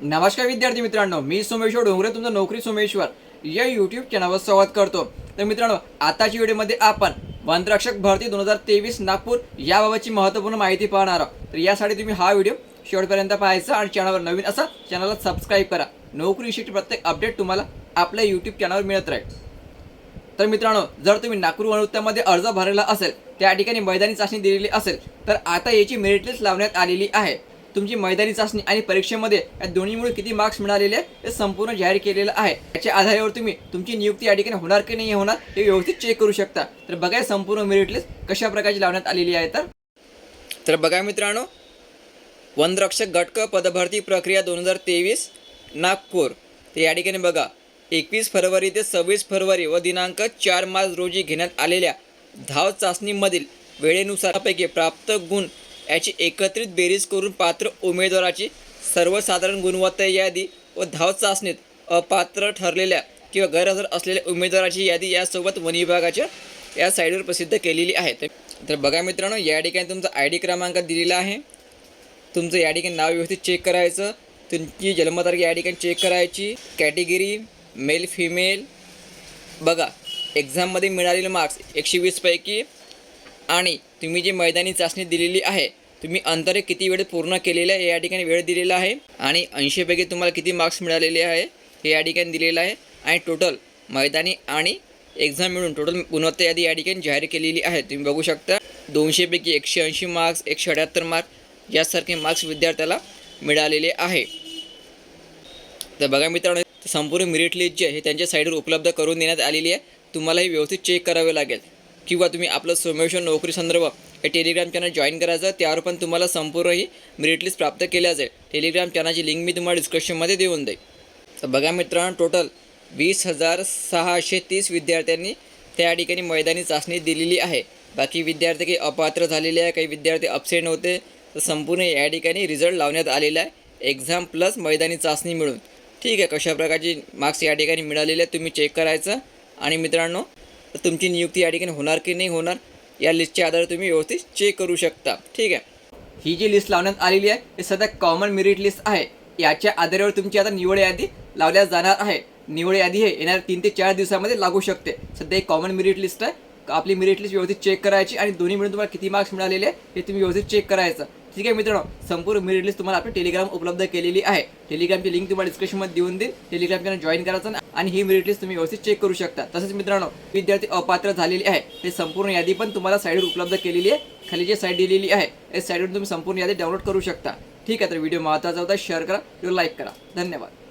नमस्कार विद्यार्थी मित्रांनो मी सोमेश्वर डोंगरे तुमचं नोकरी सोमेश्वर. या यूट्यूब चॅनलवर संवाद करतो. तर मित्रांनो आताच्या व्हिडिओमध्ये आपण वनरक्षक भरती दोन हजार तेवीस नागपूर याबाबतची महत्त्वपूर्ण माहिती पाहणार आहोत. तर यासाठी तुम्ही हा व्हिडिओ शेवटपर्यंत पाहायचा आणि चॅनलवर नवीन असा चॅनलला सबस्क्राईब करा. नोकरीविषयी प्रत्येक अपडेट तुम्हाला आपल्या यूट्यूब चॅनलवर मिळत राहील. तर मित्रांनो जर तुम्ही नागपूर वनवृत्तामध्ये अर्ज भरलेला असेल त्या ठिकाणी मैदानी चाचणी दिलेली असेल तर आता याची मेरिट लिस्ट लावण्यात आलेली आहे. तुमची मैदानी चाचणी आणि परीक्षेमध्ये या दोन्हीमुळे किती मार्क्स मिळालेले आहे हे संपूर्ण जाहीर केलेलं आहे. याच्या आधारावर तुम्ही तुमची नियुक्ती या ठिकाणी होणार की नाही होणार हे व्यवस्थित चेक करू शकता. तर बघा संपूर्ण मेरिट लिस्ट कशा प्रकारची लावण्यात आलेली आहे तर. तर बघा मित्रांनो वनरक्षक गटक पदभरती प्रक्रिया दोन हजार तेवीस नागपूर. तर या ठिकाणी बघा एकवीस फरवरी ते सव्वीस फरवरी व दिनांक चार मार्च रोजी घेण्यात आलेल्या धाव चाचणीमधील वेळेनुसारपैकी प्राप्त गुण याची एकत्रित बेरीज करून पात्र उमेदवाराची सर्वसाधारण गुणवत्ता यादी व धाव चाचणीत अपात्र ठरलेल्या किंवा गैरहजर असलेल्या उमेदवाराची यादी यासोबत वन विभागाच्या या साईडवर प्रसिद्ध केलेली आहे. तर- बघा मित्रांनो या ठिकाणी तुमचा आय डी क्रमांक दिलेला आहे. तुमचं या ठिकाणी नाव व्यवस्थित चेक करायचं. तुमची जन्मतारीख या ठिकाणी चेक करायची. कॅटेगरी मेल फिमेल बघा एक्झाममध्ये मिळालेले मार्क्स एकशे वीसपैकी आणि तुम्ही जी मैदानी चाचणी दिलेली आहे तुम्ही अंतरे किती वेळ पूर्ण केलेलं आहे या ठिकाणी वेळ दिलेला आहे आणि ऐंशीपैकी तुम्हाला किती मार्क्स मिळालेले आहे हे या ठिकाणी दिलेलं आहे आणि टोटल मैदानी आणि एक्झाम मिळून टोटल गुणवत्ता यादी या ठिकाणी जाहीर केलेली आहे. तुम्ही बघू शकता दोनशेपैकी एकशे ऐंशी मार्क्स एकशे अठ्याहत्तर मार्क्स यासारखे मार्क्स विद्यार्थ्याला मिळालेले आहे. तर बघा मित्रांनो संपूर्ण मेरिट लिस्ट जे आहे हे त्यांच्या साईडवर उपलब्ध करून देण्यात आलेली आहे. तुम्हालाही व्यवस्थित चेक करावे लागेल. किंवा तुम्ही आपलं सोमेश्वर नोकरी संदर्भ हे टेलिग्राम चॅनल जॉईन करायचं त्यावर पण तुम्हाला संपूर्ण ही मेरिट लिस्ट प्राप्त केल्या जाईल. टेलिग्राम चॅनलची लिंक मी तुम्हाला डिस्क्रिप्शनमध्ये देऊन देईल. तर बघा मित्रांनो टोटल वीस हजार सहाशे तीस विद्यार्थ्यांनी त्या ठिकाणी मैदानी चाचणी दिलेली आहे. बाकी विद्यार्थी काही अपात्र झालेले आहे काही विद्यार्थी अपसेंट होते. तर संपूर्ण या ठिकाणी रिझल्ट लावण्यात आलेला आहे. एक्झाम प्लस मैदानी चाचणी मिळून. ठीक आहे कशा प्रकारची मार्क्स या ठिकाणी मिळालेले आहेत तुम्ही चेक करायचं. आणि मित्रांनो तुमची नियुक्ती या ठिकाणी होणार की नाही होणार या लिस्टच्या आधारे तुम्ही व्यवस्थित चेक करू शकता. ठीक आहे? ही जी लिस्ट लावण्यात आलेली आहे ही सध्या कॉमन मेरिट लिस्ट आहे. याच्या आधारावर तुमची आता निवड यादी लावल्या जाणार आहे. निवड यादी हे येणाऱ्या तीन ते चार दिवसामध्ये लागू शकते. सध्या एक कॉमन मेरिट लिस्ट आहे. आपली मेरिट लिस्ट व्यवस्थित चेक करायची आणि दोन्ही मिळून तुम्हाला किती मार्क्स मिळालेले आहे हे तुम्ही व्यवस्थित चेक करायचं. ठीक आहे मित्रांनो संपूर्ण मी लिस्ट तुम्हाला आपली टेलिग्राम उपलब्ध केलेली आहे. टेलिग्रामची लिंक तुम्हाला डिस्क्रिप्शनमध्ये देऊन देईल टेलिग्राम चॅनल जॉईन करायचं आणि ही मेरिट लिस्ट तुम्ही व्यवस्थित चेक करू शकता. तसेच मित्रांनो विद्यार्थी अपात्र झालेले आहे. ते संपूर्ण यादी पण तुम्हाला साईडवर उपलब्ध केलेली आहे. खाली जी साईड दिलेली आहे या साईडवर तुम्ही संपूर्ण यादी डाउनलोड करू शकता. ठीक आहे तर व्हिडिओ महत्त्वाचा होता शेअर करा किंवा लाईक करा. धन्यवाद.